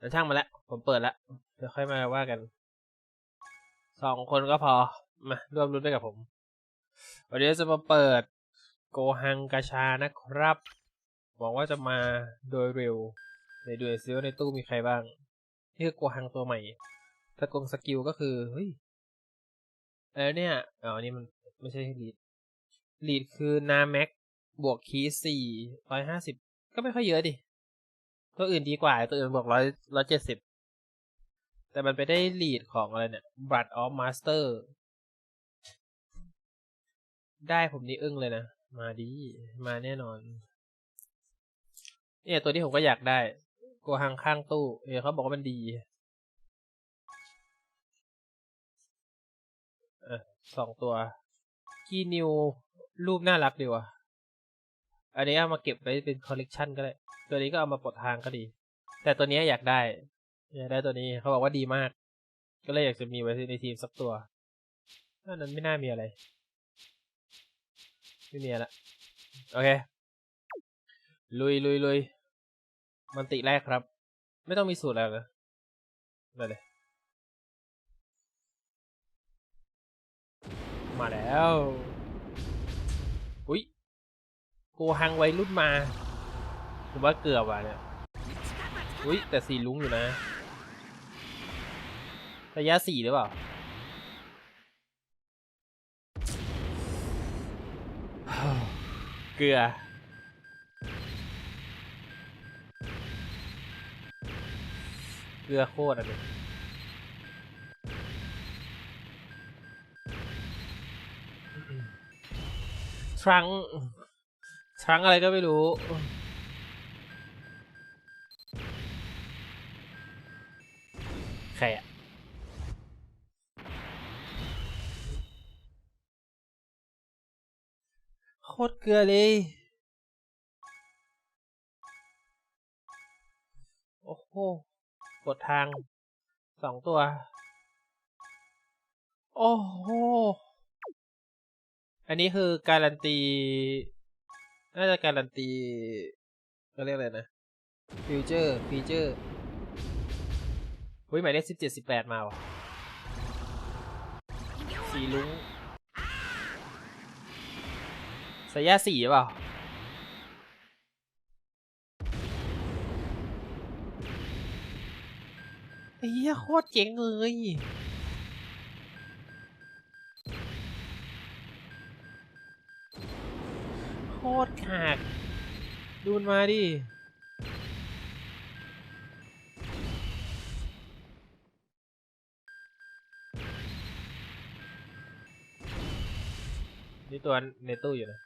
แต่ช่างมาแล้ว ผมเปิดแล้วเดี๋ยวค่อยมาว่ากัน สองคนก็พอ มาร่วมรุ้นไปกับผม วันนี้จะมาเปิดโกฮังกาชานะครับ หวังว่าจะมาโดยเร็วในดูซิว่าในตู้มีใครบ้าง นี่คือโกฮังตัวใหม่ ถ้ากงสกิลก็คือ เฮ้ยอะไรเนี่ย อ๋อ นี่มันไม่ใช่ลีดลีดคือนาแม็กบวกคีสี่ร้อยห้าสิบก็ไม่ค่อยเยอะดิ ตัวอื่นดีกว่า ตัวอื่นบวกร้อยร้อยเจ็ดสิบแต่มันไปได้ลีดของอะไรเนี่ย Blood of Master ได้ผมนี่อึ้งเลยนะ มาดี มาแน่นอน เนี่ยตัวที่ผมก็อยากได้โกหังข้างตู้ เออเขาบอกว่ามันดีอสองตัวคีนิว รูปน่ารักดีว่ะ อันนี้เอามาเก็บไว้เป็นคอลเลกชันก็ได้ ตัวนี้ก็เอามาปลดทางก็ดี แต่ตัวนี้อยากได้อยากได้ตัวนี้เขาบอกว่าดีมาก ก็เลยอยากจะมีไว้ในทีมสักตัวอันนั้นไม่น่ามีอะไร ไม่มีละโอเค ลุยลุยลุยมันติแรกครับ ไม่ต้องมีสูตรแล้วนะได้เลย มาแล้ว กหังไวรุ่นมาผมว่าเกือบว่ะเนี่ยอุ้ยแต่สีลุ้งอยู่นะระยะสี่หรือเปล่าเกลือเกลือโคตรอะเนี่ยทรัง ทรังอะไรก็ไม่รู้ใครอะโคตรเกลือเลย โอ้โหกดทางสองตัว โอ้โห อันนี้คือการันตี น่าจะการันตีเขาเรียกอะไรนะฟิวเจอร์ฟีเจอร์เฮ้ยหมายเลขสิบเจ็ดสิบแปดมาว่ะสีลุ้งสายยาสีเปล่าไอ้เหี้ยโคตรเจ๋งเลย ตรขากดูนมาดิ นี่ตัวในตู้อยู่นะ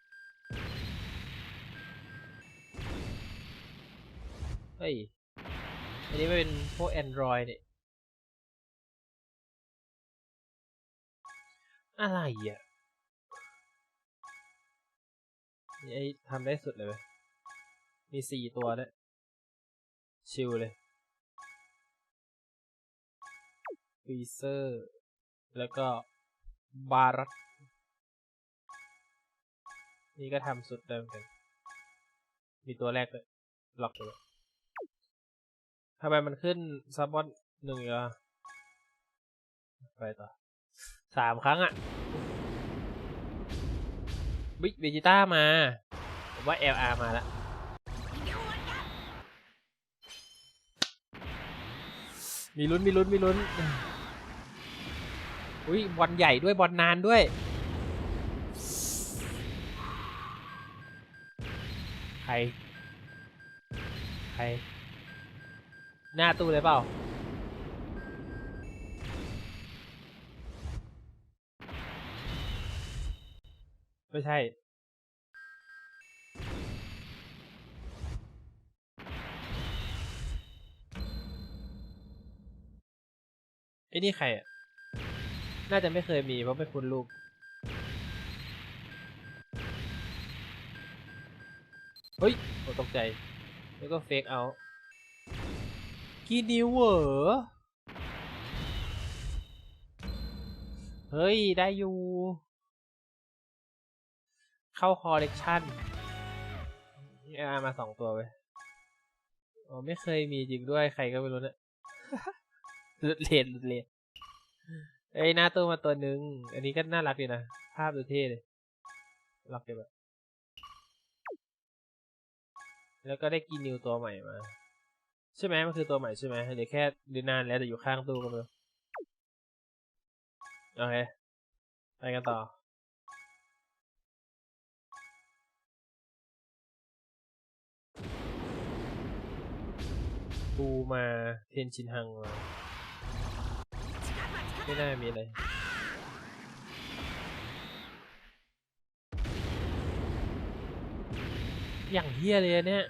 เฮ้ย อันนี้ไม่เป็นพวก Android เนี่ยอะไรอะ นี่ไอ้ทำได้สุดเลยไหมมีสี่ตัวเนี่ยชิลเลยฟีเซอร์ แล้วก็บารัตนี่ก็ทำสุดเดิมกัน มีตัวแรกเลยล็อกเลยทำไมมันขึ้นซับบอนหนึ่งอะไปต่อสามครั้งอะ กเวจิต้ามาผมว่า LR มาแล้วมีลุ้นมีลุ้นมีลุ้นอุ้ยบอลใหญ่ด้วยบอลนานด้วย ใคร ใคร หน้าตู้เลยเปล่า ไม่ใช่ ไอ้นี่ใครอะ น่าจะไม่เคยมีเพราะไม่คุ้นลูกเฮ้ยโอตกใจ แล้วก็เฟกเอา กีนิวเหรอ เฮ้ย ได้อยู่ เข้าคอเลกชันนี่อามาสองตัวไปอ๋อไม่เคยมีจริงด้วยใครก็ไม่รู้เนะหลุดเลนหลุดเลนเอ้ยหน้าตู้มาตัวหนึ่งอันนี้ก็น่ารักดีนะ ภาพดูเท่เลยรักเก็บแบบแล้วก็ได้กินนิวตัวใหม่มา ใช่ไหมมันคือตัวใหม่ใช่ไหมเดี๋ยวแค่ดูนานแล้วแต่อยู่ข้างตู้ก็ไม่รู้โอเคไปกันต่อ ปูมาเทนชินฮังมาไม่น่ามีอะไรอย่างเฮียเลยเนี่ย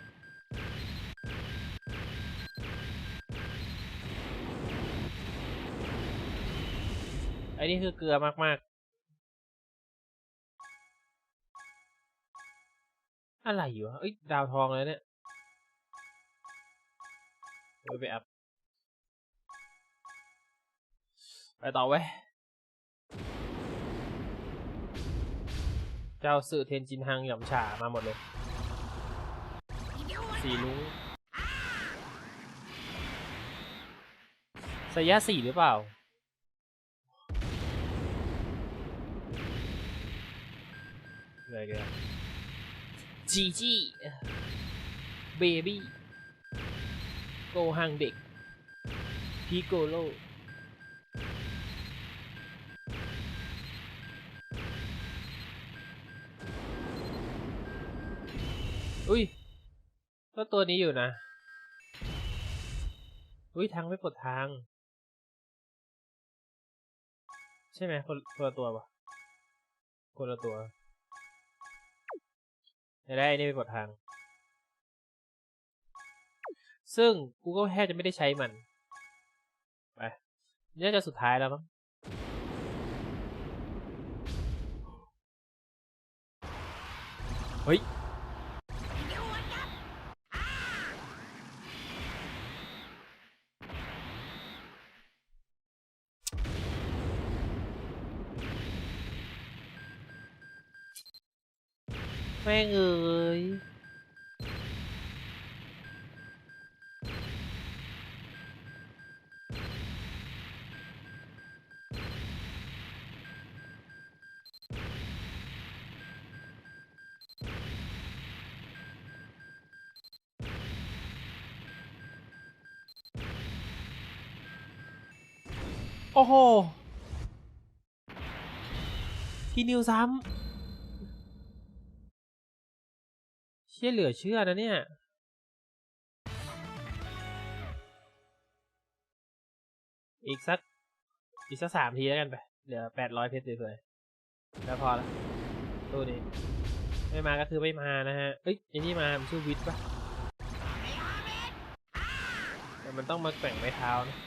อันนี้คือเกลือมากๆ อะไรอยู่เอ้ย ดาวทองเลยเนี่ย เวไปอัพ ไปต่อเว้ยเจ้าสื่อเทนจินฮังหย่ำฉามาหมดเลย สีลุงสยะสี่หรือเปล่าอะไรกันจีจีเบบี้ โกฮังเด็กพีโกโลอุ้ย ก็ตัวนี้อยู่นะ อุ้ยทางไม่ปลดทาง ใช่ไหมคนคนละตัวปะคนละตัวจะได้ไอ้นี่ไปปลดทาง ซึ่งกูก็แทบจะไม่ได้ใช้มัน ไปนี่าจะสุดท้ายแล้วมั้งเฮ้ยแม่งเอ้ โอ้โห พี่นิวซ้ำ เชื่อเหลือเชื่อนะเนี่ย อีกสัก อีกสักสามทีแล้วกันไป เหลือแปดร้อยเพชรเลยๆแล้วพอละตู้นี้ ไม่มาก็คือไม่มานะฮะ เอ้ยไอ้นี่มามันชื่อวิทปะแต่มันต้องมาแกว่งไม้เท้านะ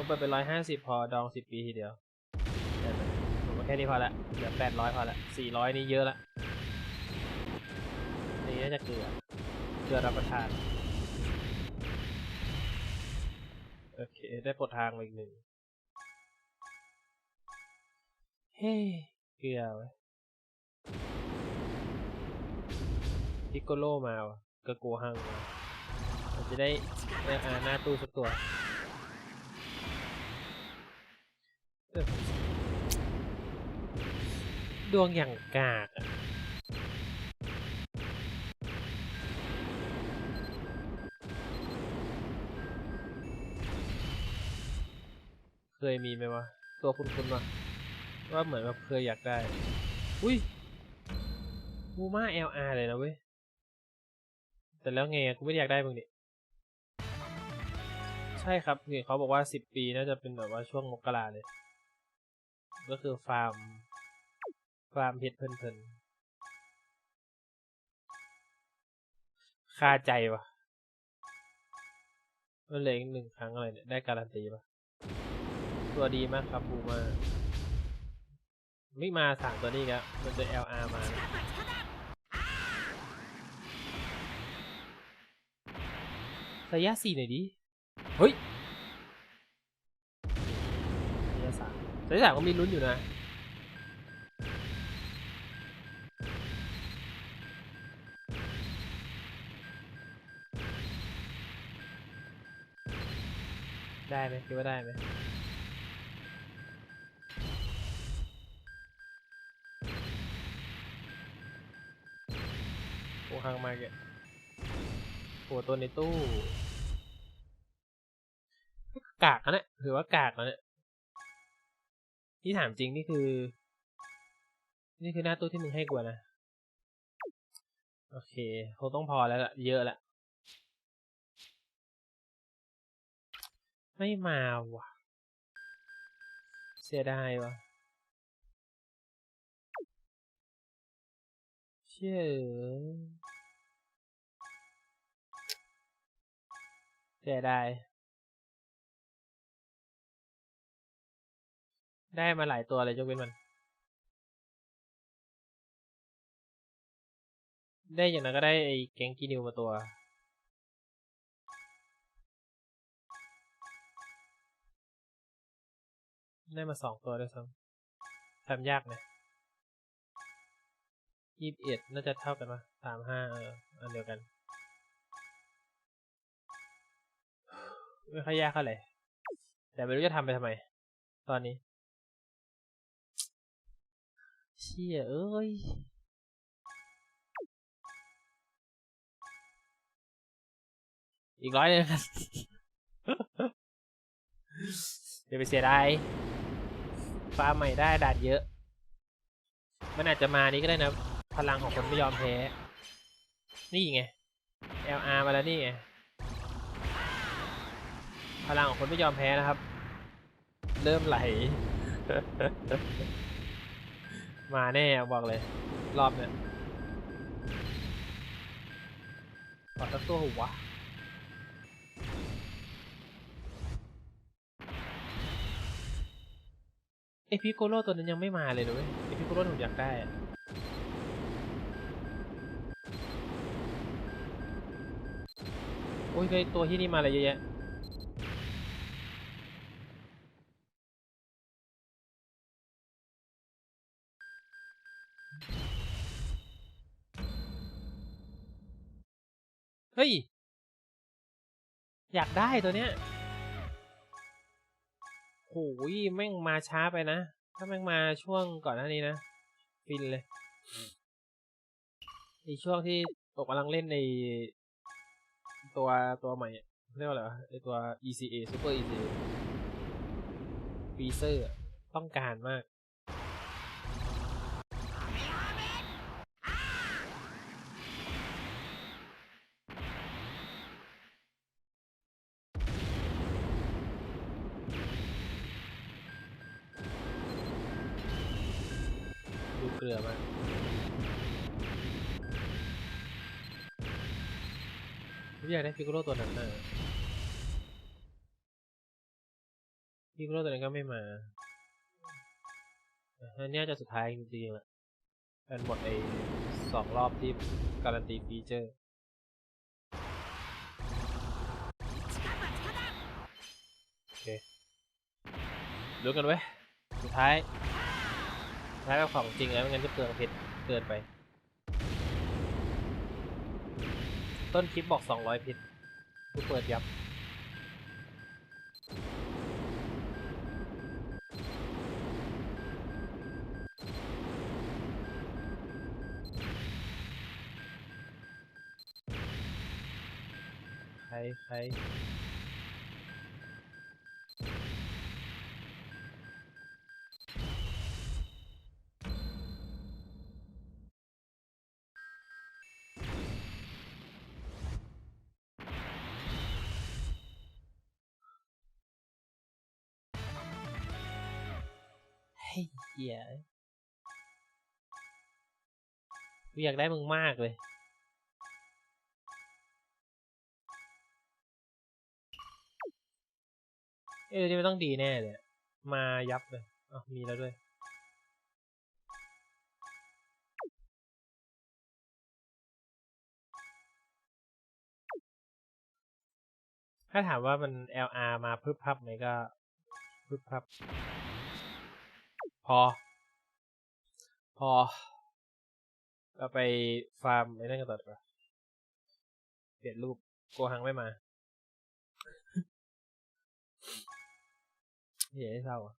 ผมเปิดเป็นร้อยห้าสิบพอดองสิบปีทีเดียวผมว่าแค่นี้พอละเหลือแปดร้อยพอละสี่ร้อยนี่เยอะละนี่น่าจะเกลือเกลือรับประทาน โอเค ได้ปลดทางมาอีกหนึ่งเฮ้เกลือไว้ยพิกโกโลมาวะกระโกหังมาเราจะได้ได้อาหน้าตู้สักตัว ดวงอย่างกากอะเคยมีไหมวะ ตัวคุณคุณวะว่าเหมือนแบบเคยอยากได้ อุ้ยมูมา LR เลยนะเว้ย แต่แล้วไงกูไม่อยากได้มึงนี่ใช่ครับนี่เขาบอกว่าสิบปีน่าจะเป็นแบบว่าช่วงมกราเลย ก็คือฟาร์ม ฟาร์มเพชรเพลินๆคาใจวะมันเหลืออีกหนึ่งครั้งอะไรเนี่ย ได้การันตีปะตัวดีมากครับบูมา ไม่มาสั่งตัวนี้ครับมันจะ LR มานะระยะสี่หน่อยดิ เฮ้ย ยะสามระยะสามก็มีลุ้นอยู่นะ ได้ไหมคิดว่าได้ไหมโอ้ห่างมากเลยโอ้ตัวในตู้ กากนะเนี่ยถือว่ากากนะเนี่ย ที่ถามจริงนี่คือ นี่คือหน้าตู้ที่มึงให้กูนะ โอเคคงต้องพอแล้วละเยอะละ ไม่มาว่ะ เสียดายว่ะ เชื่อเสียดาย ได้มาหลายตัวเลยยกเว้นมัน ได้อย่างนั้นก็ได้ไอ้แกงกีนิวมาตัว ได้มาสองตัวด้วยซ้ำทำยากไหมยี่สิบเอ็ดน่าจะเท่ากันปะสามห้าเอออันเดียวกัน ไม่ค่อยยากเท่าไหร่แต่ไม่รู้จะทำไปทำไม ตอนนี้ เชี่ยเอ้ยอีกร้อยหนึงเดี๋ยวไปเสียดายฟาใหม่ได้ดานเยอะ มันอาจจะมานี้ก็ได้นะ พลังของคนไม่ยอมแพ้ นี่ไง LR มาแล้วนี่ไง พลังของคนไม่ยอมแพ้นะครับ เริ่มไหล มาแน่บอกเลย รอบเนี้ยขอสักตัวหัวะเอพิโกโลตัวนั้นยังไม่มาเลยนะเว้ยเอพิโกโลผมอยากได้โอ้ยไอตัวที่นี่มาอะไรเยอะแยะ อยากได้ตัวเนี้ยโอ้ยแม่งมาช้าไปนะ ถ้าแม่งมาช่วงก่อนหน้านี้นะ ฟินเลยอีช่วงที่ตกกำลังเล่นในตัวตัวใหม่เรียกว่าอะไรไอตัว ECA Super ECA ฟีเซอร์ต้องการมาก รือมาอยากได้พิกโกโลตัวนั้นน่ะพิกโกโลตัวนั้นก็ไม่มาอันนี้จะสุดท้ายจริงๆแหละเป็นหมดไอ้สองรอบที่การันตีฟีเจอร์โอเครู้กันไว้สุดท้าย สุดท้ายเป็นของจริงแล้วไม่งั้นจะเปลืองเพชรเกินไป ต้นคลิปบอก 200เพชรกูเปิดยับใครใคร เหี้ยกูอยากได้มึงมากเลยเอ้ยนี่มันต้องดีแน่เลย มายับเลยอ๋อมีแล้วด้วย ถ้าถามว่ามัน LR มาพึบพับไหมก็พึบพับ พอ พอเราไปฟาร์มไอ้นั่นกันต่อดีกว่าเปลี่ยนรูปโกหังไม่มาเฮ้ยเศร้าอะ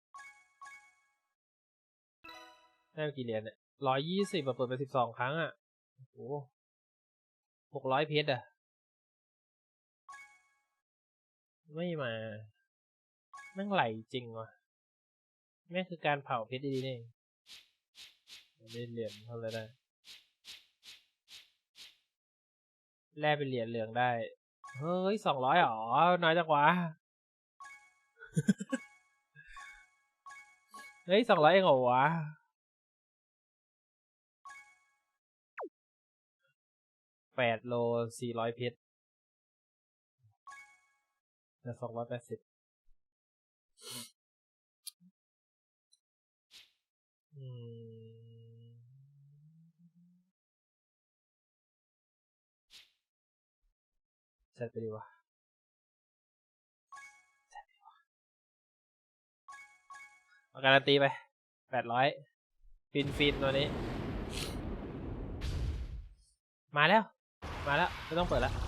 ได้กี่เหรียญเนี่ยร้อยยี่สิบเปิดไปสิบสองครั้งอะ โอ้หกร้อยเพชรอะ ไม่มาแม่งไหลจริงว่ะ แม่งคือการเผาเพชรดีๆนี่เองได้เหรียญเท่าไหรได้ แลกเป็นเหรียญเหลืองได้ เฮ้ยสองร้อยหรอน้อยจังวะ เฮ้ยสองร้อยเองเหรอวะ แปดโลสี่ร้อยเพชรแต่สองร้อยแปดสิบ เสร็จไปดีวะเสร็จไปดีวะเอาการันตีไปแปดร้อยฟินฟินตัวนี้ มาแล้ว มาแล้ว ไม่ต้องเปิดแล้ว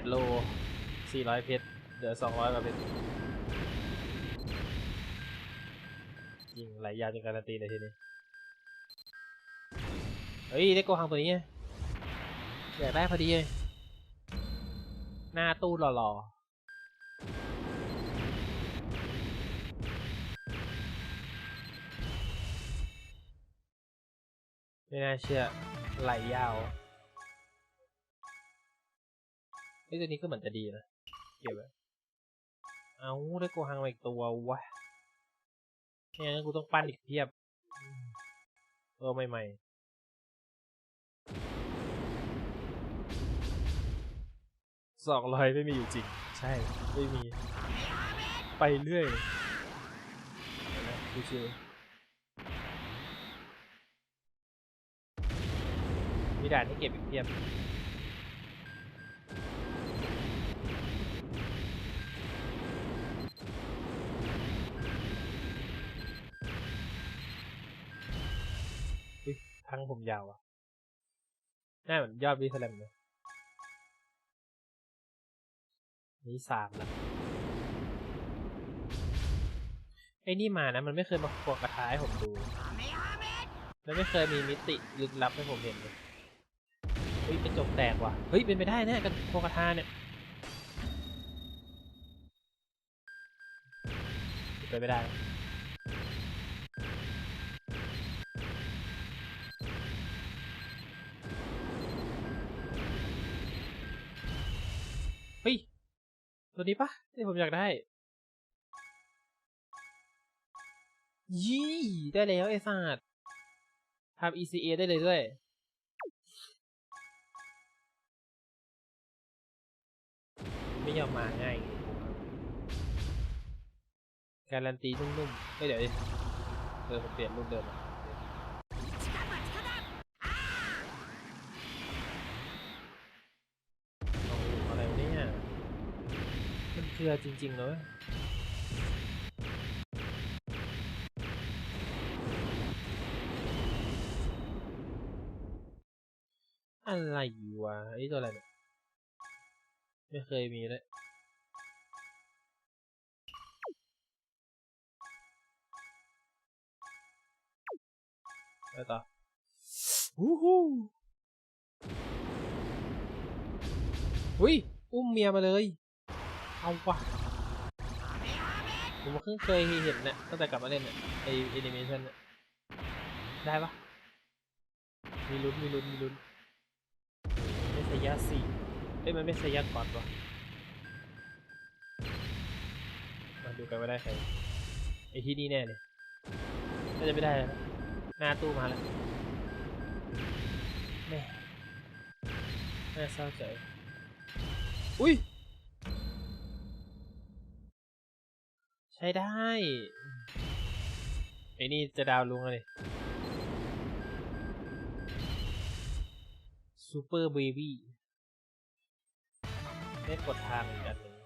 8 โล 400 เพชร เหลือ 200กว่าเพชร ยิงหลายยาวจนการันตีเลยทีนี้ เฮ้ย ได้โกหังตัวนี้อยากได้พอดีเลย หน้าตู้หล่อๆ ไม่น่าเชื่อไหลยาว ฮ้ยตัวนี้ก็เหมือนจะดีนะเก็บไว้เอาได้โกหังมาอีกตัววะเนี่งั้นกูต้องปั้นอีกเพียบอืมตัวใหม่ๆสองร้อยไม่มีอยู่จริง ใช่ ไม่มี ไปเรื่อยเดี๋ยวนะชิวมีด่านให้เก็บอีกเพียบ ทั้งผมยาวอะหน้าเหมือนยอดวิสแลมเลยนี่สามล้วไอ้นี่มานะ มันไม่เคยมาควงกระทาให้ผมดูแล้วไม่เคยมีมิติลึกลับให้ผมเห็นเลยเฮ้ยเป็นจกแตกว่ะเฮ้ยเป็นไปได้แน่กันควงกระทาเนี่ยเป็นไปได้ ตัวนี้ปะที่ผมอยากได้ ยี่ได้แล้วไอ้สัตว์ทำ ECA ได้เลยด้วย ไม่ยอมมาง่าย การันตีนุ่มๆ ไม่เดี๋ยวดิเออผมเปลี่ยนรูปเดิมอะ มันเกลือจริงๆเลยอะไรวะไอ้ตัวอะไรเนี่ยไม่เคยมีเลยไปต่อวู้ฮู้อุ้ย อุ้มเมียมาเลย เอาว่ะผมเพิ่งเคยเห็นเนี่ยตั้งแต่กลับมาเล่นเนี่ยไอแอนิเมชันเนี่ยได้ปะมีลุ้นมีลุ้นมีลุ้นไม่ใช่ยาสี่เอ้ยมันไม่ใช่ยาก่อดวะมาดูกันว่าได้ใครไอที่นี่แน่เลยน่าจะไม่ได้แล้วหน้าตู้มาแล้วแม่น่าเศร้าใจอุ้ย ใช้ได้ ไอ้นี่จะดาวลุงเลยซูเปอร์เบบี้ได้กดทางอีกอันหนึ่ง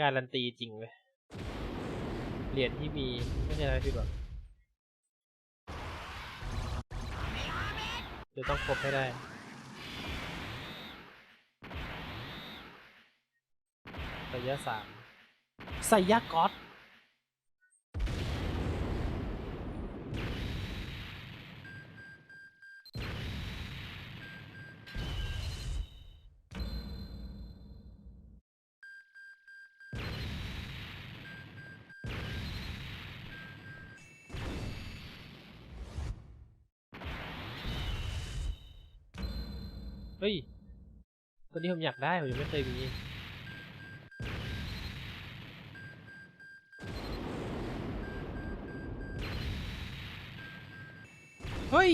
การันตีจริงเลยเหรียญที่มี ไม่ใช่อะไรผิดหวังจะต้องครบให้ได้ ไสยะสามไสยะก๊อตเฮ้ยตัวนี้ผมอยากได้ ผมยังไม่เคยมี เฮ้ย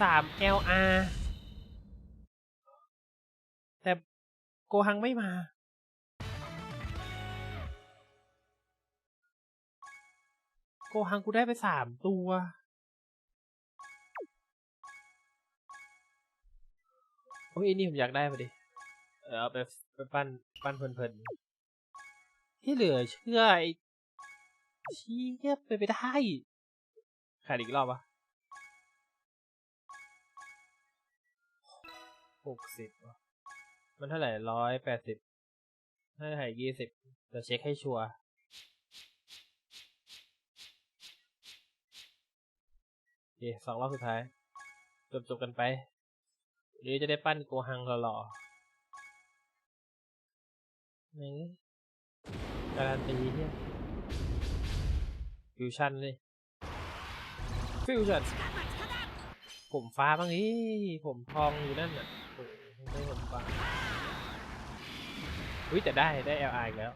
สาม LR แต่โกหังไม่มา โกหังกูได้ไปสามตัว โอ้ยนี่ผมอยากได้พอดี เออเอาไปไปปั้นปั้นเพลินๆที่เหลือเชื่อไอ้เชี่ยไปไปได้ ขาดอีกรอบปะหกสิบมันเท่าไหร่ร้อยแปดสิบถ้าไหร่ยี่สิบเดี๋ยวเช็คให้ชัวร์โอเคสองรอบสุดท้าย จบจบๆกันไป หรือจะได้ปั้นโกหังหล่อๆนี่การันตีเนี่ยฟิวชั่นเลย ฟิวชั่นผมฟ้าบ้างนี่ผมทองอยู่นั่นน่ะโอ้ไม่ผมฟ้าอุ้ยแต่ได้ได้ LR อีกแล้ว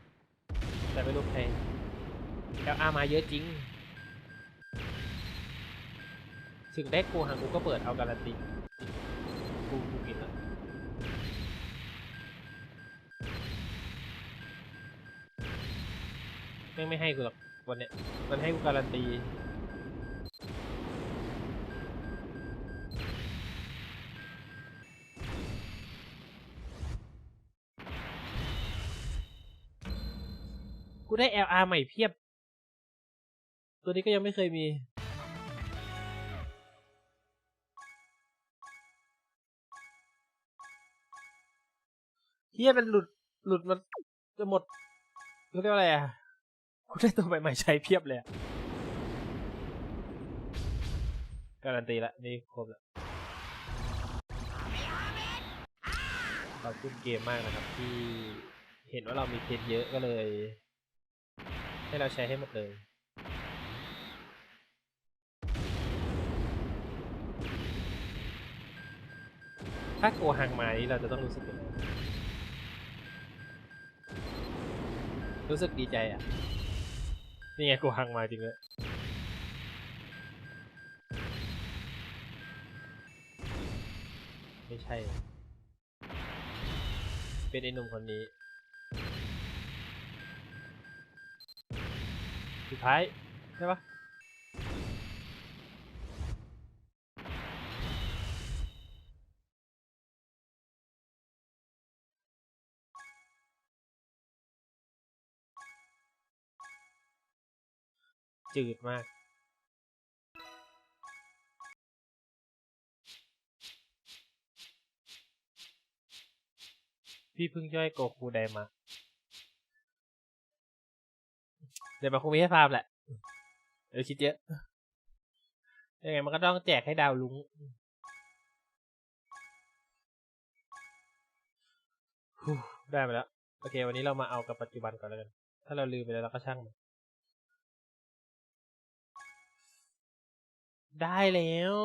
แต่ไม่รู้ใคร LR มาเยอะจริง ถึงได้กูหังกูก็เปิดเอาการันตีกูกูกินแล้วแม่ไม่ให้กูหรอกวันเนี้ยมันให้กูการันตี กูได้ LR ใหม่เพียบ ตัวนี้ก็ยังไม่เคยมี เฮียมันหลุด หลุดมันจะหมดเขาเรียกว่าอะไรอะ กูได้ตัวใหม่ๆใช้เพียบเลยการันตีละ นี่ครบแล้วขอบคุณเกมมากนะครับ ที่เห็นว่าเรามีเพชรเยอะก็เลย ให้เราใช้ให้หมดเลยถ้าโกหังมานี่เราจะต้องรู้สึกยังไงรู้สึกดีใจอะ นี่ไงโกหังมาจริงเลยไม่ใช่ เป็นไอ้หนุ่มคนนี้ สุดท้าย ใช่ปะจืดมากพี่เพิ่งย่อยโกคูไดมา เดี๋ยวมาคงมีให้ฟาร์มแหละเออคิดเยอะยังไงมันก็ต้องแจกให้ดาวลุงได้มาแล้ว โอเค วันนี้เรามาเอากับปัจจุบันก่อนแล้วกัน ถ้าเราลืมไปแล้วเราก็ช่างมันได้แล้ว